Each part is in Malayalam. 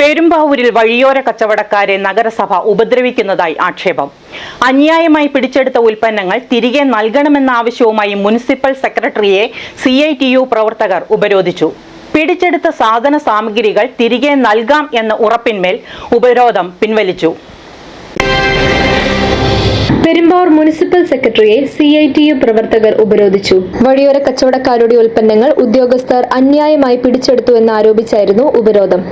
പെരുമ്പാവൂരിൽ വഴിയോര കച്ചവടക്കാരെ നഗരസഭ ഉപദ്രവിക്കുന്നതായി ആക്ഷേപം. അന്യായമായി പിടിച്ചെടുത്ത ഉൽപ്പന്നങ്ങൾ തിരികെ നൽകണമെന്ന ആവശ്യവുമായി മുനിസിപ്പൽ സെക്രട്ടറിയെ സി ഐ ടി യു പ്രവർത്തകർ ഉപരോധിച്ചു. പിടിച്ചെടുത്ത സാധന സാമഗ്രികൾ തിരികെ നൽകാം എന്ന ഉറപ്പിന്മേൽ ഉപരോധം പിൻവലിച്ചു. പെരുമ്പാവൂർ മുനിസിപ്പൽ സെക്രട്ടറിയെ സി ഐ ടി യു പ്രവർത്തകർ ഉപരോധിച്ചു. വഴിയോര കച്ചവടക്കാരുടെ ഉൽപ്പന്നങ്ങൾ ഉദ്യോഗസ്ഥർ അന്യായമായി പിടിച്ചെടുത്തു എന്നാരോപിച്ചായിരുന്നു ഉപരോധം.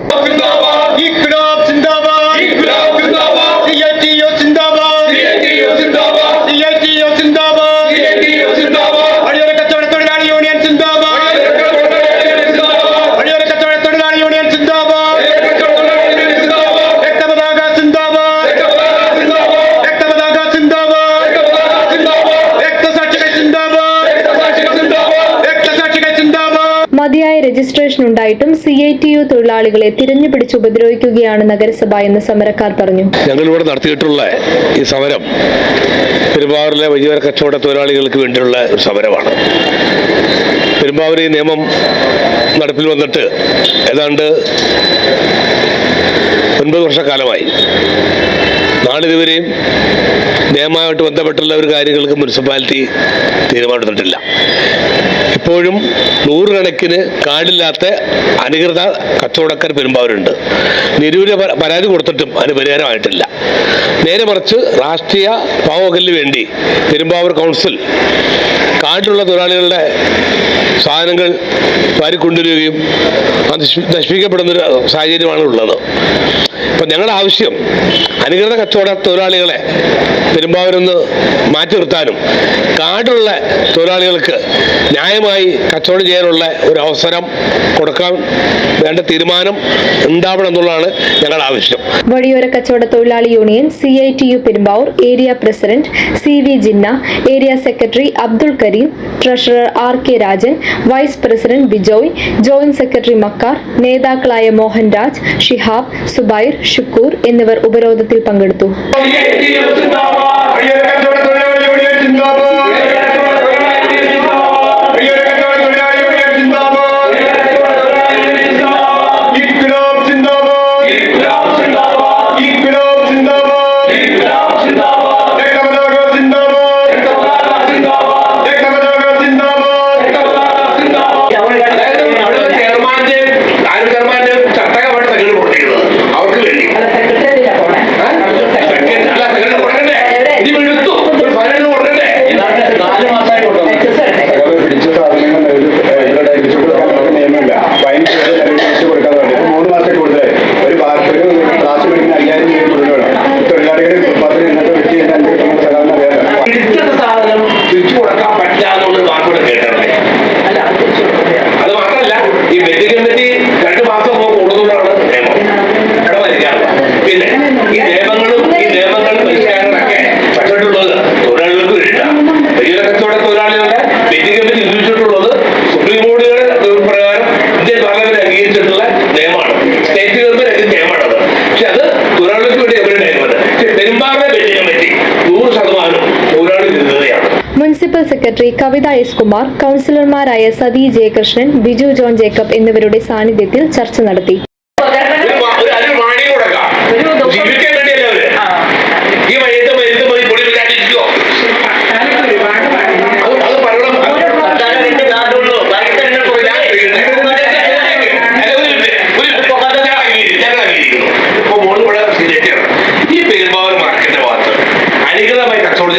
ചിന്താബാദ്. രജിസ്ട്രേഷൻ ഉണ്ടായിട്ടും സി ഐ ടി യു തൊഴിലാളികളെ തിരഞ്ഞുപിടിച്ച് ഉപദ്രവിക്കുകയാണ് നഗരസഭ എന്ന് സമരക്കാർ പറഞ്ഞു. ഞങ്ങളിവിടെ നടത്തിയിട്ടുള്ള ഈ സമരം പെരുമ്പാവൂരിലെ വലിയ കച്ചവട തൊഴിലാളികൾക്ക് വേണ്ടിയുള്ള ഒരു സമരമാണ്. പെരുമ്പാവൂർ ഈ നിയമം നടപ്പിൽ വന്നിട്ട് ഏതാണ്ട് ഒൻപത് വർഷക്കാലമായി. നാളിതുവരെയും നിയമമായിട്ട് ബന്ധപ്പെട്ടുള്ള ഒരു കാര്യങ്ങൾക്ക് മുനിസിപ്പാലിറ്റി തീരുമാനമെടുത്തിട്ടില്ല. ഇപ്പോഴും നൂറുകണക്കിന് കാടില്ലാത്ത അനധികൃത കച്ചവടക്കാർ പെരുമ്പാവരുണ്ട്. നിരൂര പരാതി കൊടുത്തിട്ടും അതിന് പരിഹാരമായിട്ടില്ല. നേരെ മറിച്ച് രാഷ്ട്രീയ പാവകലിന് വേണ്ടി പെരുമ്പാവൂർ കൗൺസിൽ കാട്ടിലുള്ള തൊഴിലാളികളുടെ സാധനങ്ങൾ വാരിക്കൊണ്ടുവരികയും അത് നശി- നശിപ്പിക്കപ്പെടുന്നൊരു സാഹചര്യമാണ് ഉള്ളത് അപ്പം ഞങ്ങളുടെ ആവശ്യം അനുകൃത കച്ചവട തൊഴിലാളികളെ പെരുമ്പാവൂരിന്ന് മാറ്റി നിർത്താനും കാടുള്ള തൊഴിലാളികൾക്ക് ന്യായമായി കച്ചവടം ചെയ്യാനുള്ള ഒരു അവസരം കൊടുക്കാൻ വേണ്ട തീരുമാനം ഉണ്ടാവണം എന്നുള്ളതാണ് ഞങ്ങളുടെ ആവശ്യം. വഴിയോര കച്ചവട തൊഴിലാളി union C I T U Perumbavoor area president C V Jinna area secretary Abdul Kareem treasurer R K Rajan vice president Bijoy joint secretary Makkar നേതാക്കളായ മോഹൻ രാജ് ഷിഹാബ് സുബൈർ ഷുക്കൂർ എന്നിവർ ഉപരോധത്തിൽ പങ്കെടുത്തു. വെറ്റി കമ്മിറ്റി നിയമിച്ചിട്ടുള്ളത് സുപ്രീം കോടതിയുടെ പ്രകാരം ഇന്ത്യൻ പാർലമെന്റ് അംഗീകരിച്ചിട്ടുള്ള നിയമമാണ്. സ്റ്റേറ്റ് ഗവൺമെന്റ് അതിന് നിയമമാണത്. പക്ഷെ അത് തൊഴിലാളികൾക്ക് വേണ്ടി അവരുടെ നിയമമാണ് പക്ഷെ പെരുമ്പാറിനെ വെറ്റി പറ്റി നൂറ് ശതമാനം municipal secretary Kavitha S Kumar കൗൺസിലർമാരായ സതി ജയകൃഷ്ണൻ ബിജു ജോൺ ജേക്കബ് എന്നിവരുടെ സാന്നിധ്യത്തിൽ ചർച്ച നടത്തി ഒരു വാ- ഒരു അതിന് വാണി കൊടുക്കാം ജീവിക്കാൻ വേണ്ടിയല്ലേ അവർ ഈ മയത്ത് മരുന്ന് പോയി പൊടി വിടാണ്ടിരിക്കോ അത് അത് പറയണം ഈ പെരുമ്പാവൂർ മാർക്കറ്റിന്റെ ഭാഗത്ത്. അനികൃതമായി കച്ചവടം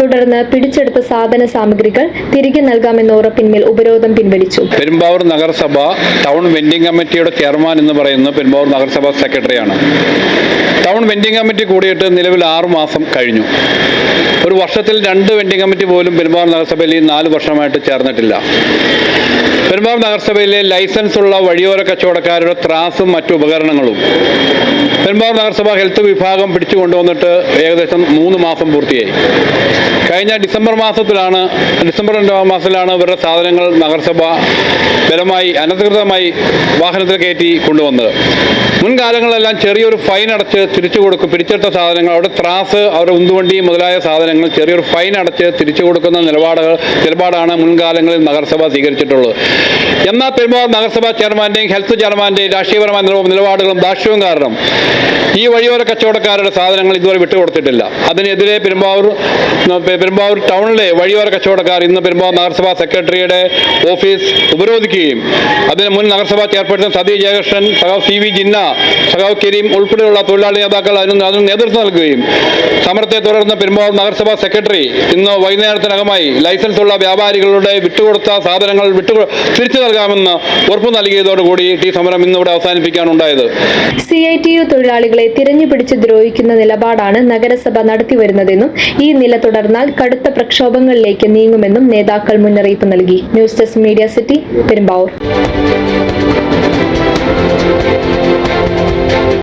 തുടർന്ന് പിടിച്ചെടുത്ത സാധന സാമഗ്രികൾ തിരികെ നൽകാമെന്ന ഉറപ്പിന്മേൽ ഉപരോധം പിൻവലിച്ചു. പെരുമ്പാവൂർ നഗരസഭ ടൗൺ വെൻഡിംഗ് കമ്മിറ്റിയുടെ ചെയർമാൻ എന്ന് പറയുന്നത് പെരുമ്പാവൂർ നഗരസഭാ സെക്രട്ടറിയാണ്. ടൗൺ വെൻഡിംഗ് കമ്മിറ്റി കൂടിയിട്ട് നിലവിൽ ആറു മാസം കഴിഞ്ഞു. ഒരു വർഷത്തിൽ രണ്ട് വെൻഡിംഗ് കമ്മിറ്റി പോലും പെരുമ്പാവൂർ നഗരസഭയിൽ ഈ നാല് വർഷമായിട്ട് ചേർന്നിട്ടില്ല. പെരുമ്പാവൂർ നഗരസഭയിലെ ലൈസൻസ് ഉള്ള വഴിയോര കച്ചവടക്കാരുടെ ത്രാസും മറ്റു ഉപകരണങ്ങളും പെരുമ്പാവൂർ നഗരസഭ ഹെൽത്ത് വിഭാഗം പിടിച്ചു കൊണ്ടുവന്നിട്ട് ഏകദേശം മൂന്ന് മാസം പൂർത്തിയായി. കഴിഞ്ഞ ഡിസംബർ മാസത്തിലാണ് ഡിസംബർ മാസത്തിലാണ് ഇവരുടെ സാധനങ്ങൾ നഗരസഭ ബലമായി അനധികൃതമായി വാഹനത്തിൽ കയറ്റി കൊണ്ടുവന്നത്. മുൻകാലങ്ങളിലെല്ലാം ചെറിയൊരു ഫൈൻ അടച്ച് തിരിച്ചു കൊടുക്കും പിടിച്ചെടുത്ത സാധനങ്ങൾ അവിടെ ത്രാസ് അവരുടെ ഉന്തുവണ്ടി മുതലായ സാധനങ്ങൾ ചെറിയൊരു ഫൈൻ അടച്ച് തിരിച്ചു കൊടുക്കുന്ന നിലപാടുകൾ നിലപാടാണ് മുൻകാലങ്ങളിൽ നഗരസഭ സ്വീകരിച്ചിട്ടുള്ളത്. എന്നാൽ പെരുമ്പാവൂർ നഗരസഭാ ചെയർമാന്റെയും ഹെൽത്ത് ചെയർമാന്റെയും രാഷ്ട്രീയപരമായ നിലപാ- നിലപാടുകളും ദാക്ഷ്യവും കാരണം ഈ വഴിയോര കച്ചവടക്കാരുടെ സാധനങ്ങൾ ഇതുവരെ വിട്ടുകൊടുത്തിട്ടില്ല. അതിനെതിരെ പെരുമ്പാവൂർ പെരുമ്പാവൂർ ടൗണിലെ വഴിയോര കച്ചവടക്കാർ ഇന്ന് പെരുമ്പാവൂർ നഗരസഭാ സെക്രട്ടറിയുടെ ഓഫീസ് ഉപരോധിക്കുകയും അതിന് മുൻ നഗരസഭാ ചെയർപേഴ്സൺ സതി ജയകൃഷ്ണൻ സഖാവ് സി വി ജിന്ന സഖാവ് കരീം ഉൾപ്പെടെയുള്ള തൊഴിലാളി നേതാക്കൾ അതിന് അതിന് നേതൃത്വം നൽകുകയും സമരത്തെ തുടർന്ന് പെരുമ്പാവൂർ നഗരസഭാ സെക്രട്ടറി ഇന്ന് വൈകുന്നേരത്തിനകമായി ലൈസൻസ് ഉള്ള വ്യാപാരികളുടെ വിട്ടുകൊടുത്ത സാധനങ്ങൾ വിട്ടു തിരിച്ചു നൽകാമെന്ന് ഉറപ്പു നൽകിയതോടുകൂടി ഈ സമരം ഇന്നിവിടെ അവസാനിപ്പിക്കാനുണ്ടായത്. സി ഐ ടി യു തൊഴിലാളികളെ തിരഞ്ഞുപിടിച്ച് ദ്രോഹിക്കുന്ന നിലപാടാണ് നഗരസഭ നടത്തിവരുന്നതെന്നും ഈ നില തുടർന്നാൽ കടുത്ത പ്രക്ഷോഭങ്ങളിലേക്ക് നീങ്ങുമെന്നും നേതാക്കൾ മുന്നറിയിപ്പ് നൽകി. News desk media city Perumbavoor.